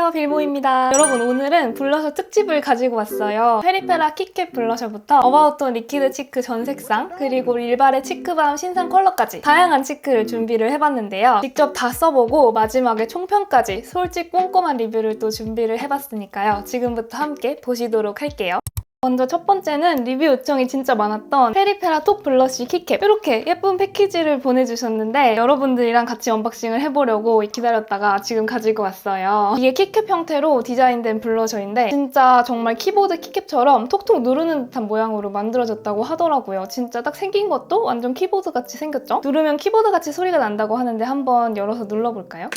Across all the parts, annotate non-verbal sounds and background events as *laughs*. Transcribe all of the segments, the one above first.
안녕하세요 빌보입니다. 여러분 오늘은 블러셔 특집을 가지고 왔어요. 페리페라 키캡 블러셔부터 어바웃톤 리퀴드 치크 전 색상 그리고 릴발의 치크밤 신상 컬러까지 다양한 치크를 준비를 해봤는데요. 직접 다 써보고 마지막에 총평까지 솔직 꼼꼼한 리뷰를 또 준비를 해봤으니까요. 지금부터 함께 보시도록 할게요 먼저 첫 번째는 리뷰 요청이 진짜 많았던 페리페라 톡 블러쉬 키캡 이렇게 예쁜 패키지를 보내주셨는데 여러분들이랑 같이 언박싱을 해보려고 기다렸다가 지금 가지고 왔어요. 이게 키캡 형태로 디자인된 블러셔인데 진짜 정말 키보드 키캡처럼 톡톡 누르는 듯한 모양으로 만들어졌다고 하더라고요. 진짜 딱 생긴 것도 완전 키보드 같이 생겼죠? 누르면 키보드 같이 소리가 난다고 하는데 한번 열어서 눌러볼까요?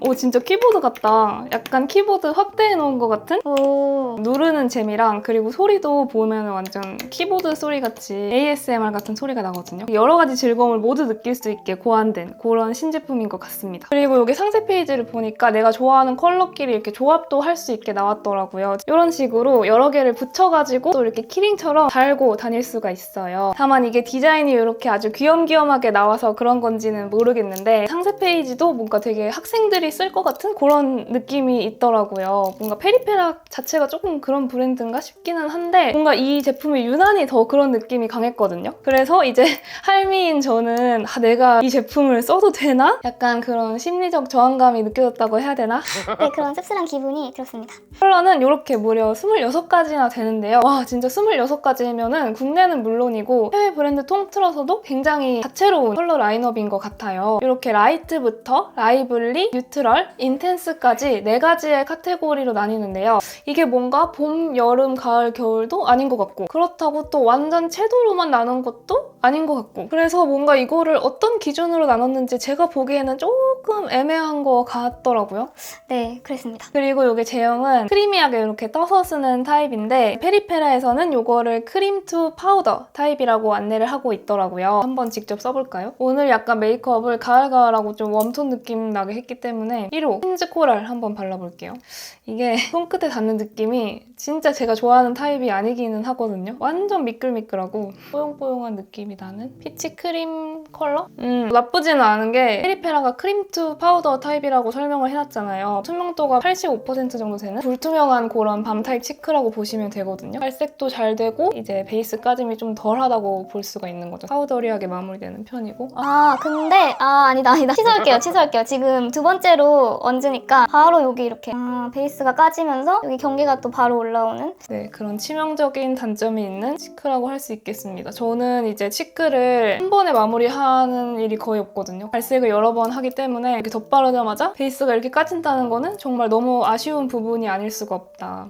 오 진짜 키보드 같다. 약간 키보드 확대해 놓은 것 같은? 오. 누르는 재미랑 그리고 소리도 보면 완전 키보드 소리 같이 ASMR 같은 소리가 나거든요. 여러 가지 즐거움을 모두 느낄 수 있게 고안된 그런 신제품인 것 같습니다. 그리고 여기 상세 페이지를 보니까 내가 좋아하는 컬러끼리 이렇게 조합도 할 수 있게 나왔더라고요. 이런 식으로 여러 개를 붙여가지고 또 이렇게 키링처럼 달고 다닐 수가 있어요. 다만 이게 디자인이 이렇게 아주 귀염귀염하게 나와서 그런 건지는 모르겠는데 상세 페이지도 뭔가 되게 학생들이 쓸 것 같은 그런 느낌이 있더라고요. 뭔가 페리페라 자체가 조금 그런 브랜드인가 싶기는 한데 뭔가 이 제품이 유난히 더 그런 느낌이 강했거든요. 그래서 이제 *laughs* 할미인 저는 아, 내가 이 제품을 써도 되나? 약간 그런 심리적 저항감이 느껴졌다고 해야 되나? 네, 그런 씁쓸한 기분이 들었습니다. 컬러는 이렇게 무려 26가지나 되는데요. 와, 진짜 26가지면은 국내는 물론이고 해외 브랜드 통틀어서도 굉장히 다채로운 컬러 라인업인 것 같아요. 이렇게 라이트부터 라이블리, 뉴트 럴, 인텐스까지 4가지의 카테고리로 나뉘는데요. 이게 뭔가 봄, 여름, 가을, 겨울도 아닌 것 같고 그렇다고 또 완전 채도로만 나눈 것도 아닌 것 같고 그래서 뭔가 이거를 어떤 기준으로 나눴는지 제가 보기에는 조금 애매한 것 같더라고요. 네, 그랬습니다. 그리고 이게 제형은 크리미하게 이렇게 떠서 쓰는 타입인데 페리페라에서는 이거를 크림 투 파우더 타입이라고 안내를 하고 있더라고요. 한번 직접 써볼까요? 오늘 약간 메이크업을 가을가을하고 좀 웜톤 느낌 나게 했기 때문에 1호 힌즈 코랄 한번 발라볼게요. 이게 *laughs* 손끝에 닿는 느낌이 진짜 제가 좋아하는 타입이 아니기는 하거든요. 완전 미끌미끌하고 뽀용뽀용한 느낌이 나는 피치 크림 컬러? 음, 나쁘지는 않은 게 페리페라가 크림 투 파우더 타입이라고 설명을 해놨잖아요. 투명도가 85% 정도 되는 불투명한 그런 밤 타입 치크라고 보시면 되거든요. 발색도 잘 되고 이제 베이스 까짐이 좀 덜하다고 볼 수가 있는 거죠. 파우더리하게 마무리되는 편이고 아, 아, 근데 아, 아니다, 아니다. *laughs* 취소할게요, 취소할게요. 지금 두 번째로 얹으니까 바로 여기 이렇게 아, 베이스가 까지면서 여기 경계가 또 바로 올라오는 네, 그런 치명적인 단점이 있는 치크라고 할 수 있겠습니다. 저는 이제 치크를 한 번에 마무리하는 일이 거의 없거든요. 발색을 여러 번 하기 때문에 이렇게 덧바르자마자 베이스가 이렇게 까진다는 거는 정말 너무 아쉬운 부분이 아닐 수가 없다.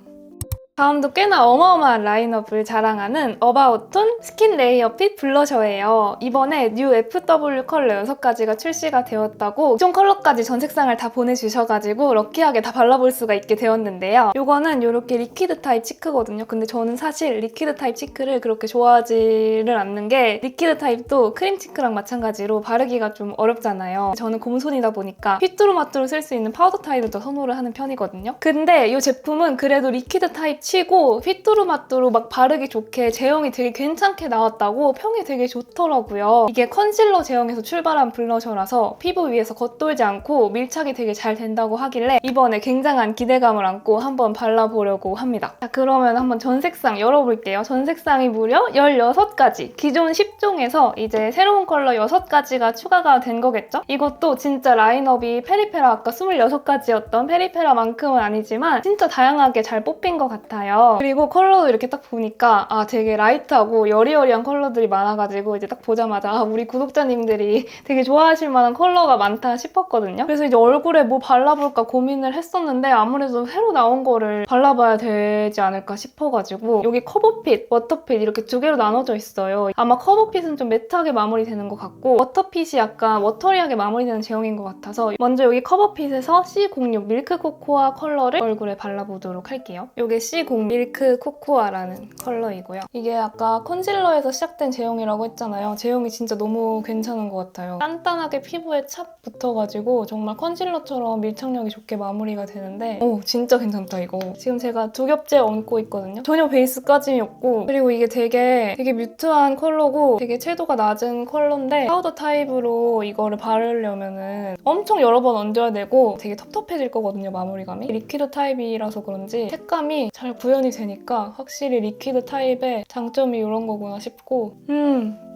다음도 꽤나 어마어마한 라인업을 자랑하는 어바웃톤 스킨 레이어 핏 블러셔예요. 이번에 뉴 FW 컬러 6가지가 출시가 되었다고 총 컬러까지 전 색상을 다 보내주셔가지고 럭키하게 다 발라볼 수가 있게 되었는데요. 이거는 이렇게 리퀴드 타입 치크거든요. 근데 저는 사실 리퀴드 타입 치크를 그렇게 좋아하지를 않는 게 리퀴드 타입도 크림 치크랑 마찬가지로 바르기가 좀 어렵잖아요. 저는 곰손이다 보니까 휘뚜루마뚜루 쓸 수 있는 파우더 타입을 더 선호를 하는 편이거든요. 근데 이 제품은 그래도 리퀴드 타입 치고 휘뚜루마뚜루 막 바르기 좋게 제형이 되게 괜찮게 나왔다고 평이 되게 좋더라고요. 이게 컨실러 제형에서 출발한 블러셔라서 피부 위에서 겉돌지 않고 밀착이 되게 잘 된다고 하길래 이번에 굉장한 기대감을 안고 한번 발라보려고 합니다. 자 그러면 한번 전 색상 열어볼게요. 전 색상이 무려 16가지. 기존 10종에서 이제 새로운 컬러 6가지가 추가가 된 거겠죠? 이것도 진짜 라인업이 페리페라 아까 26가지였던 페리페라만큼은 아니지만 진짜 다양하게 잘 뽑힌 것 같아요. 그리고 컬러도 이렇게 딱 보니까 아 되게 라이트하고 여리여리한 컬러들이 많아가지고 이제 딱 보자마자 아, 우리 구독자님들이 *laughs* 되게 좋아하실 만한 컬러가 많다 싶었거든요. 그래서 이제 얼굴에 뭐 발라볼까 고민을 했었는데 아무래도 새로 나온 거를 발라봐야 되지 않을까 싶어가지고 여기 커버핏, 워터핏 이렇게 두 개로 나눠져 있어요. 아마 커버핏은 좀 매트하게 마무리되는 것 같고 워터핏이 약간 워터리하게 마무리되는 제형인 것 같아서 먼저 여기 커버핏에서 C06 밀크 코코아 컬러를 얼굴에 발라보도록 할게요. 이게 C0 밀크 코코아라는 컬러이고요. 이게 아까 컨실러에서 시작된 제형이라고 했잖아요. 제형이 진짜 너무 괜찮은 것 같아요. 단단하게 피부에 착 붙어가지고 정말 컨실러처럼 밀착력이 좋게 마무리가 되는데 오 진짜 괜찮다 이거. 지금 제가 두 겹째 얹고 있거든요. 전혀 베이스까지 없고 그리고 이게 되게 되게 뮤트한 컬러고 되게 채도가 낮은 컬러인데 파우더 타입으로 이거를 바르려면은 엄청 여러 번 얹어야 되고 되게 텁텁해질 거거든요 마무리감이 리퀴드 타입이라서 그런지 색감이 잘 구현이 되니까 확실히 리퀴드 타입의 장점이 이런 거구나 싶고. 음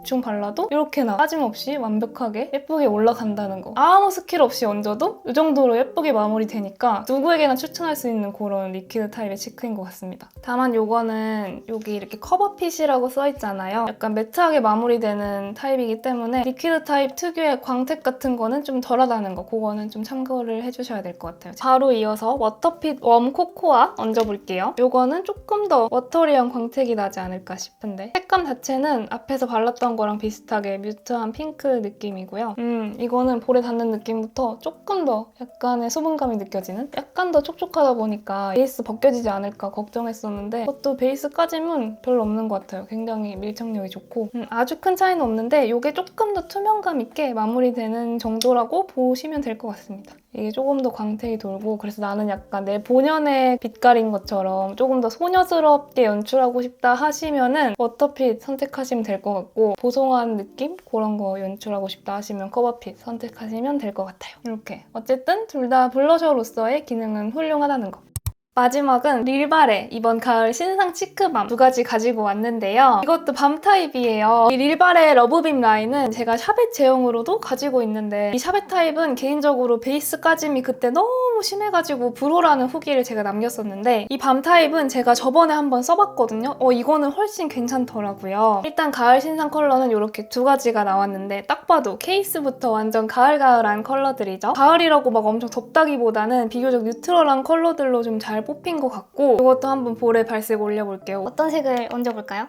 대충 발라도 이렇게나 빠짐없이 완벽하게 예쁘게 올라간다는 거. 아무 스킬 없이 얹어도 이 정도로 예쁘게 마무리되니까 누구에게나 추천할 수 있는 그런 리퀴드 타입의 치크인 것 같습니다. 다만 요거는 여기 이렇게 커버핏이라고 써있잖아요. 약간 매트하게 마무리되는 타입이기 때문에 리퀴드 타입 특유의 광택 같은 거는 좀 덜하다는 거. 그거는 좀 참고를 해주셔야 될 것 같아요. 바로 이어서 워터핏 웜 코코아 얹어볼게요. 요거는 조금 더 워터리한 광택이 나지 않을까 싶은데 색감 자체는 앞에서 발랐던 거랑 비슷하게 뮤트한 핑크 느낌이고요. 음, 이거는 볼에 닿는 느낌부터 조금 더 약간의 수분감이 느껴지는? 약간 더 촉촉하다 보니까 베이스 벗겨지지 않을까 걱정했었는데 그것도 베이스까지는 별로 없는 것 같아요. 굉장히 밀착력이 좋고 음, 아주 큰 차이는 없는데 이게 조금 더 투명감 있게 마무리되는 정도라고 보시면 될 것 같습니다. 이게 조금 더 광택이 돌고 그래서 나는 약간 내 본연의 빛깔인 것처럼 조금 더 소녀스럽게 연출하고 싶다 하시면은 워터핏 선택하시면 될 것 같고 보송한 느낌 그런 거 연출하고 싶다 하시면 커버핏 선택하시면 될 것 같아요. 이렇게 어쨌든 둘 다 블러셔로서의 기능은 훌륭하다는 거. 마지막은 릴바레 이번 가을 신상 치크밤 두 가지 가지고 왔는데요. 이것도 밤 타입이에요. 이 릴바레 러브빔 라인은 제가 샤벳 제형으로도 가지고 있는데 이 샤벳 타입은 개인적으로 베이스 까짐이 그때 너무 심해가지고 불호라는 후기를 제가 남겼었는데 이 밤 타입은 제가 저번에 한번 써봤거든요. 어 이거는 훨씬 괜찮더라고요. 일단 가을 신상 컬러는 이렇게 두 가지가 나왔는데 딱 봐도 케이스부터 완전 가을가을한 컬러들이죠. 가을이라고 막 엄청 덥다기보다는 비교적 뉴트럴한 컬러들로 좀잘 뽑힌 것 같고 이것도 한번 볼에 발색 올려볼게요. 어떤 색을 얹어볼까요?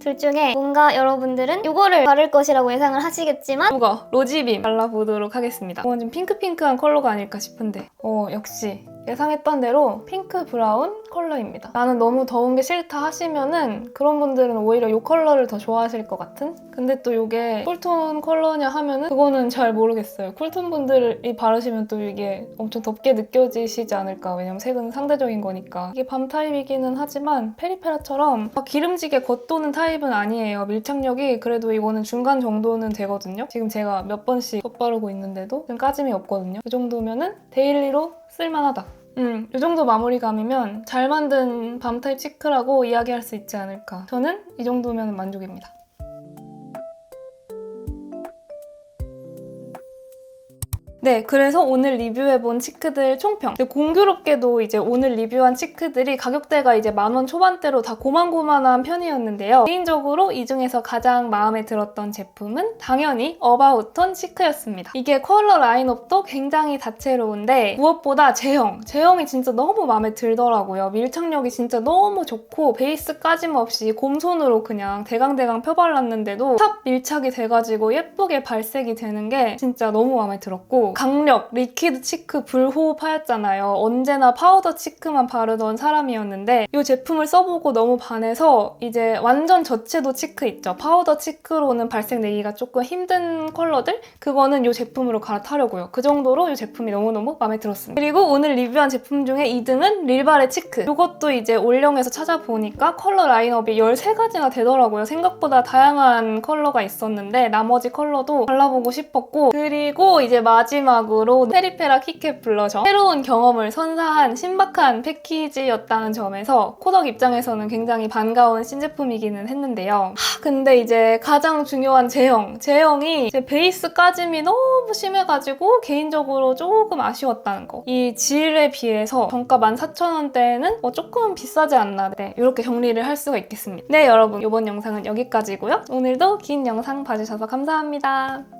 둘 중에 뭔가 여러분들은 이거를 바를 것이라고 예상을 하시겠지만 이거 로지빔 발라보도록 하겠습니다. 이건 좀 핑크핑크한 컬러가 아닐까 싶은데 어 역시 예상했던 대로 핑크 브라운 컬러입니다. 나는 너무 더운 게 싫다 하시면은 그런 분들은 오히려 이 컬러를 더 좋아하실 것 같은? 근데 또 이게 쿨톤 컬러냐 하면은 그거는 잘 모르겠어요. 쿨톤 분들이 바르시면 또 이게 엄청 덥게 느껴지시지 않을까. 왜냐면 색은 상대적인 거니까. 이게 밤 타입이기는 하지만 페리페라처럼 막 기름지게 겉도는 타입은 아니에요. 밀착력이 그래도 이거는 중간 정도는 되거든요. 지금 제가 몇 번씩 덧바르고 있는데도 좀 까짐이 없거든요. 이 정도면은 데일리로 쓸만하다. 음, 이 정도 마무리감이면 잘 만든 밤 타입 치크라고 이야기할 수 있지 않을까. 저는 이 정도면 만족입니다. 네, 그래서 오늘 리뷰해본 치크들 총평. 공교롭게도 이제 오늘 리뷰한 치크들이 가격대가 이제 만 원 초반대로 다 고만고만한 편이었는데요. 개인적으로 이 중에서 가장 마음에 들었던 제품은 당연히 어바웃톤 치크였습니다. 이게 컬러 라인업도 굉장히 다채로운데 무엇보다 제형. 제형이 진짜 너무 마음에 들더라고요. 밀착력이 진짜 너무 좋고 베이스 까짐없이 곰손으로 그냥 대강대강 펴발랐는데도 탑 밀착이 돼가지고 예쁘게 발색이 되는 게 진짜 너무 마음에 들었고 강력, 리퀴드 치크 불호파였잖아요. 언제나 파우더 치크만 바르던 사람이었는데 이 제품을 써보고 너무 반해서 이제 완전 저채도 치크 있죠. 파우더 치크로는 발색 내기가 조금 힘든 컬러들? 그거는 이 제품으로 갈아타려고요. 그 정도로 이 제품이 너무너무 마음에 들었습니다. 그리고 오늘 리뷰한 제품 중에 2등은 릴바레 치크. 이것도 이제 올영에서 찾아보니까 컬러 라인업이 13가지나 되더라고요. 생각보다 다양한 컬러가 있었는데 나머지 컬러도 발라보고 싶었고 그리고 이제 마지 막으로 페리페라 키캣 블러셔 새로운 경험을 선사한 신박한 패키지였다는 점에서 코덕 입장에서는 굉장히 반가운 신제품이기는 했는데요. 하, 근데 이제 가장 중요한 제형 제형이 베이스 까짐이 너무 심해가지고 개인적으로 조금 아쉬웠다는 거. 이 질에 비해서 정가 14,000원대는 뭐 조금 비싸지 않나 네, 이렇게 정리를 할 수가 있겠습니다. 네 여러분 이번 영상은 여기까지고요. 오늘도 긴 영상 봐주셔서 감사합니다.